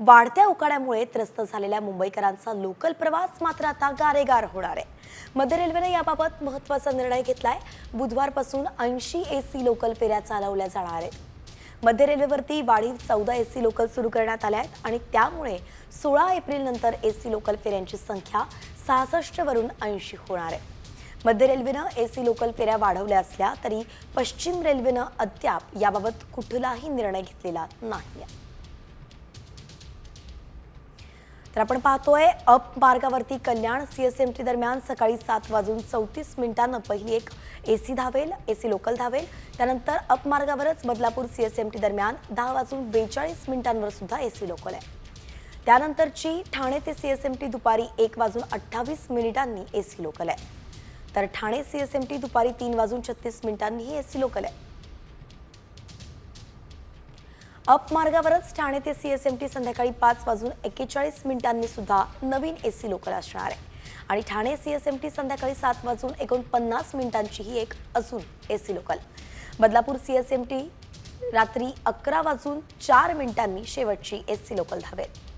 वाढत्या उकाड्यामुळे त्रस्त झालेल्या मुंबईकरांचा लोकल प्रवास मात्र आता गारेगार होणार आहे. मध्य रेल्वेनं याबाबत महत्त्वाचा निर्णय घेतलाय. बुधवारपासून ऐंशी ए सी लोकल फेऱ्या चालवल्या जाणार आहेत. मध्य रेल्वेवरती वाढीव चौदा ए सी लोकल सुरू करण्यात आल्या आहेत आणि त्यामुळे सोळा एप्रिल नंतर ए सी लोकल फेऱ्यांची संख्या सहासष्ट वरून ऐंशी होणार आहे. मध्य रेल्वेनं ए सी लोकल फेऱ्या वाढवल्या असल्या तरी पश्चिम रेल्वेनं अद्याप याबाबत कुठलाही निर्णय घेतलेला नाही तर आपण पाहतोय अप मार्गावरती कल्याण सीएसएमटी दरम्यान सकाळी सात वाजून चौतीस मिनिटांना पहिली एक एसी धावेल एसी लोकल धावेल. त्यानंतर अप मार्गावरच बदलापूर सीएसएमटी दरम्यान दहा वाजून बेचाळीस मिनिटांवर सुद्धा एसी लोकल आहे. त्यानंतरची ठाणे ते सीएसएमटी दुपारी एक वाजून अठ्ठावीस मिनिटांनी एसी लोकल आहे. तर ठाणे सीएसएमटी दुपारी तीन वाजून छत्तीस मिनिटांनीही एसी लोकल आहे. अप मार्गावरच ठाणे ते सीएसएमटी संध्याकाळी पाच वाजून एक्केचाळीस मिनिटांनी सुद्धा नवीन एसी लोकल असणार आहे. आणि ठाणे सीएसएमटी संध्याकाळी सात वाजून एकोणपन्नास मिनिटांची ही एक अजून एसी लोकल. बदलापूर सीएसएमटी रात्री अकरा वाजून चार मिनिटांनी शेवटची एसी लोकल धावेल.